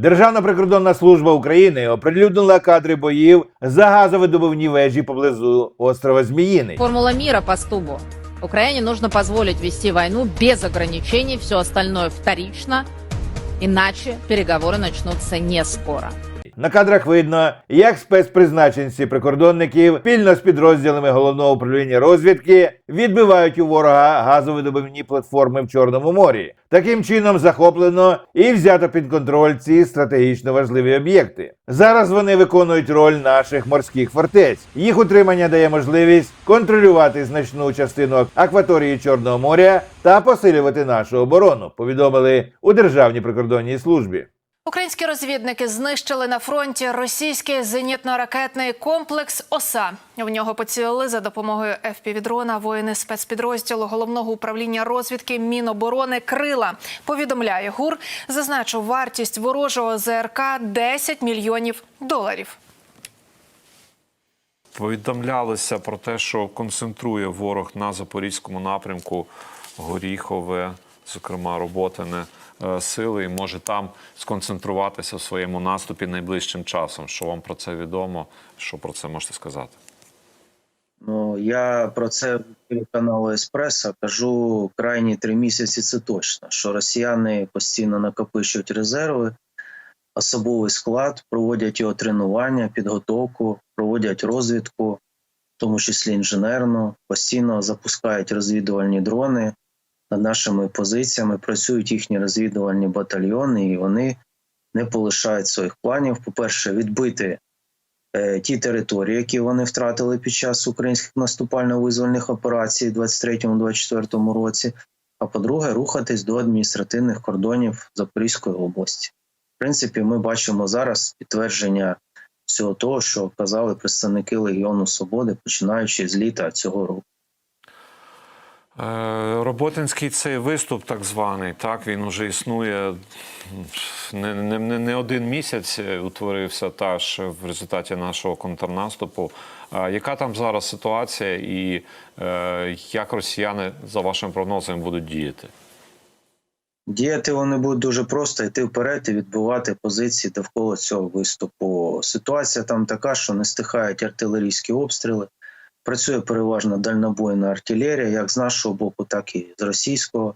Державна прикордонна служба України оприлюднила кадри боїв за газовидобувні вежі поблизу острова Зміїний. Формула міра по стубу. Україні нужно позволить вести войну без ограничений, все остальное вторично, иначе переговоры начнутся не скоро. На кадрах видно, як спецпризначенці прикордонників спільно з підрозділами головного управління розвідки відбивають у ворога газовидобувні платформи в Чорному морі. Таким чином захоплено і взято під контроль ці стратегічно важливі об'єкти. Зараз вони виконують роль наших морських фортець. Їх утримання дає можливість контролювати значну частину акваторії Чорного моря та посилювати нашу оборону. Повідомили у Державній прикордонній службі. Українські розвідники знищили на фронті російський зенітно-ракетний комплекс ОСА. В нього поцілили за допомогою ФПВ-дрона воїни спецпідрозділу головного управління розвідки Міноборони Крила. Повідомляє ГУР. Зазначив вартість ворожого ЗРК 10 мільйонів доларів. Повідомлялося про те, що концентрує ворог на запорізькому напрямку Горіхове, зокрема Роботине е, сили, і може там сконцентруватися в своєму наступі найближчим часом. Що вам про це відомо? Що про це можете сказати? Ну, я про це телеканалу Еспресо кажу крайні три місяці. Це точно, що росіяни постійно накопичують резерви, особовий склад, проводять його тренування, підготовку, проводять розвідку, в тому числі інженерну, постійно запускають розвідувальні дрони над нашими позиціями. Працюють їхні розвідувальні батальйони, і вони не полишають своїх планів. По-перше, відбити е, ті території, які вони втратили під час українських наступально-визвольних операцій у 23-24 році. А по-друге, рухатись до адміністративних кордонів Запорізької області. В принципі, ми бачимо зараз підтвердження всього того, що казали представники Легіону Свободи, починаючи з літа цього року. Е, Роботинський цей виступ, так званий, так він уже існує не, не, не, один місяць. Утворився теж в результаті нашого контрнаступу. Е, Яка там зараз ситуація, і е, як росіяни за вашим прогнозом будуть діяти? Діяти вони будуть дуже просто йти вперед і відбувати позиції довкола цього виступу. Ситуація там така, що не стихають артилерійські обстріли. Працює переважно дальнобойна артилерія, як з нашого боку, так і з російського.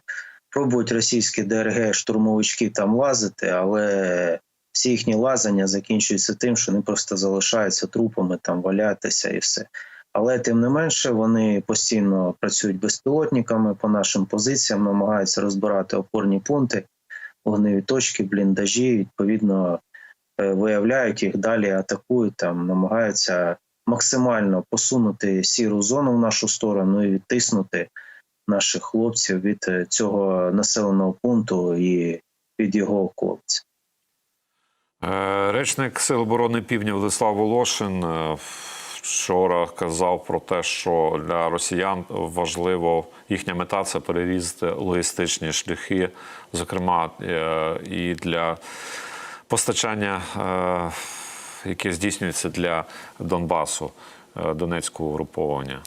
Пробують російські ДРГ штурмовички там лазити, але всі їхні лазання закінчуються тим, що вони просто залишаються трупами, там валятися і все. Але тим не менше вони постійно працюють безпілотниками по нашим позиціям, намагаються розбирати опорні пункти, вогневі точки, бліндажі. Відповідно, е, виявляють їх, далі атакують там, намагаються максимально посунути сіру зону в нашу сторону і відтиснути наших хлопців від е, цього населеного пункту і від його околиць. Е, Речник Сил оборони Півдня Владислав Волошин е, вчора казав про те, що для росіян важливо їхня мета це перерізати логістичні шляхи, зокрема і для постачання, яке здійснюється для Донбасу, е, Донецького угруповання.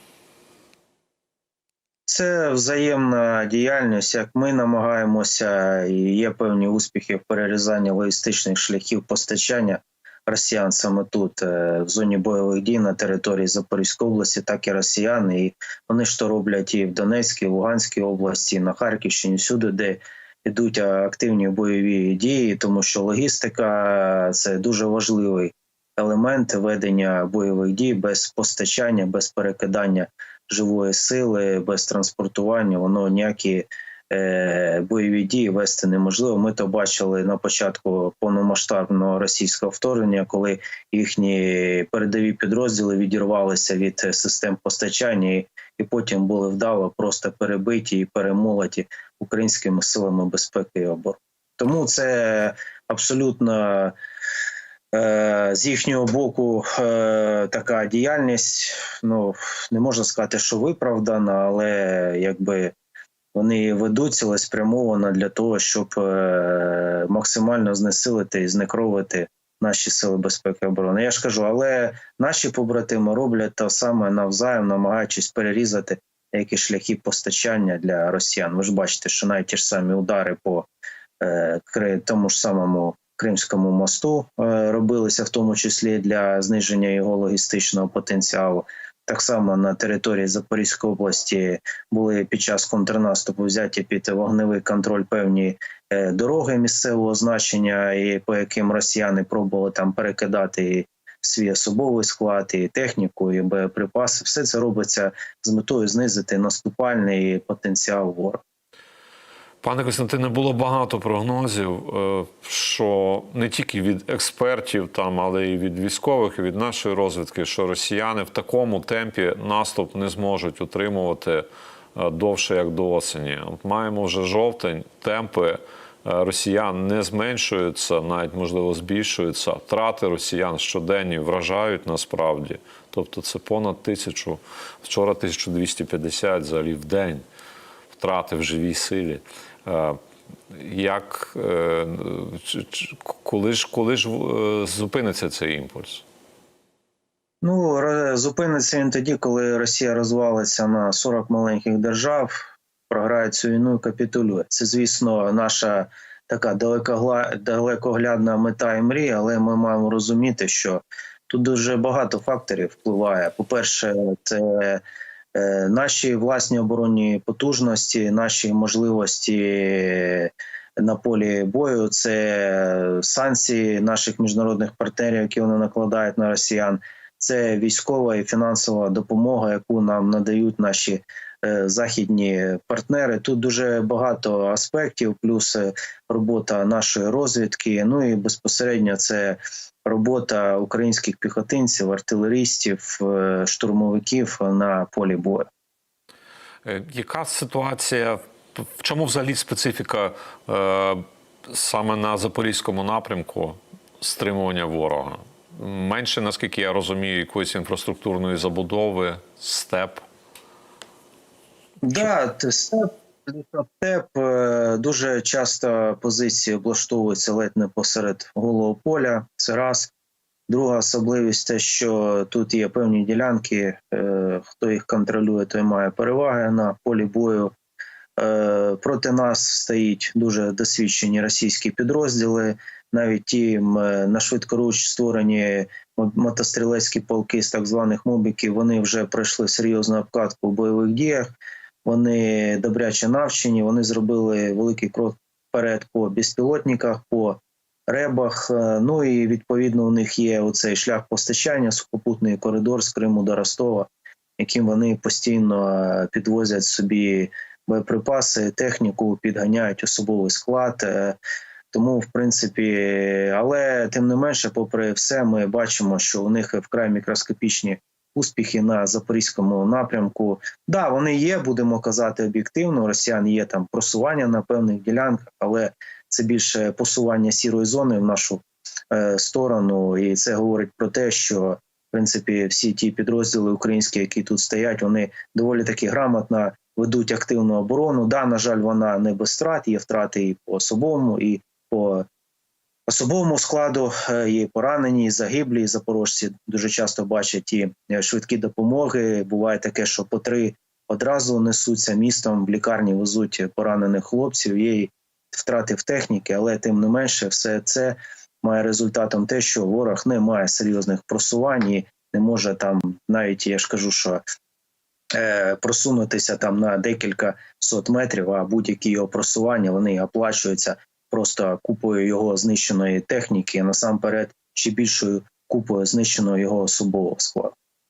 Це взаємна діяльність. Як ми намагаємося, і є певні успіхи в перерізанні логістичних шляхів постачання росіян саме тут, е, в зоні бойових дій на території Запорізької області, так і росіяни. І вони ж то роблять і в Донецькій, і Луганській області, і на Харківщині, всюди, де йдуть е, активні бойові дії, тому що логістика це дуже важливий елемент ведення бойових дій без постачання, без перекидання живої сили, без транспортування, воно ніякі е, бойові дії вести неможливо. Ми то бачили на початку повномасштабного російського вторгнення, коли їхні передові підрозділи відірвалися від систем постачання і, і потім були вдало просто перебиті і перемолоті українськими силами безпеки і оборони. Тому це абсолютно з їхнього боку е, така діяльність. Ну не можна сказати, що виправдана, але якби вони ведуть цілеспрямовано для того, щоб е, максимально знесилити і знекровити наші сили безпеки і оборони. Я ж кажу, але наші побратими роблять те саме навзаєм, намагаючись перерізати які шляхи постачання для росіян. Ви ж бачите, що навіть ті ж самі удари по е, тому ж самому Кримському мосту е, робилися, в тому числі для зниження його логістичного потенціалу. Так само на території Запорізької області були під час контрнаступу взяті під вогневий контроль певні е, дороги місцевого значення, і по яким росіяни пробували там перекидати свій особовий склад, і техніку, і боєприпаси. Все це робиться з метою знизити наступальний потенціал ворога. Пане Костянтине, було багато прогнозів, е, що не тільки від експертів, там, але й від військових, і від нашої розвідки, що росіяни в такому темпі наступ не зможуть утримувати е, довше як до осені. От маємо вже жовтень, темпи е, росіян не зменшуються, навіть можливо збільшуються. Втрати росіян щоденні вражають насправді. Тобто це понад тисячу, вчора 1250 взагалі в день втрати в живій силі. Е, Як е, коли ж коли ж е, зупиниться цей імпульс? Ну, зупиниться він тоді, коли Росія розвалиться на 40 маленьких держав, програє цю війну і капітулює. Це, звісно, наша така далекоглядна мета і мрія, але ми маємо розуміти, що тут дуже багато факторів впливає. По-перше, це е, наші власні оборонні потужності, наші можливості на полі бою, це санкції наших міжнародних партнерів, які вони накладають на росіян це військова і фінансова допомога, яку нам надають наші е, західні партнери. Тут дуже багато аспектів, плюс е, робота нашої розвідки. Ну і безпосередньо це робота українських піхотинців, артилеристів, е, штурмовиків на полі бою. Е, Яка ситуація? В чому взагалі специфіка е, саме на запорізькому напрямку стримування ворога? Менше, наскільки я розумію, якоїсь інфраструктурної забудови, степ. Да, степ, степ е, дуже часто позиції облаштовуються ледь не посеред голого поля. Це раз. Друга особливість те, що тут є певні ділянки, е, хто їх контролює, той має переваги на полі бою. Е, проти нас стоїть дуже досвідчені російські підрозділи. Навіть ті на швидкоруч створені мотострілецькі полки з так званих мобіків. Вони вже пройшли серйозну обкатку в бойових діях. Вони добряче навчені. Вони зробили великий крок вперед по безпілотниках, по ребах. Е, Ну і відповідно у них є оцей шлях постачання, сухопутний коридор з Криму до Ростова, яким вони постійно е, підвозять собі боєприпаси, техніку, підганяють особовий склад. Е, Тому, в принципі, але тим не менше, попри все, ми бачимо, що у них вкрай мікроскопічні успіхи на запорізькому напрямку. Да, вони є, будемо казати об'єктивно. Росіян є там просування на певних ділянках, але це більше посування сірої зони в нашу е, сторону, і це говорить про те, що в принципі всі ті підрозділи українські, які тут стоять, вони доволі таки грамотно ведуть активну оборону. Да, на жаль, вона не без втрат, є втрати і по особовому, і по особовому складу, е, і поранені, і загиблі, і запорожці дуже часто бачать ті е, швидкі допомоги. Буває таке, що по три одразу несуться містом в лікарні, везуть поранених хлопців. Є і втрати в техніки, але тим не менше, все це має результатом те, що ворог не має серйозних просувань і не може там, навіть я ж кажу, що е, просунутися там на декілька сот метрів, а будь-які його просування вони оплачуються просто купою його знищеної техніки, насамперед ще більшою купою знищеного його особового складу.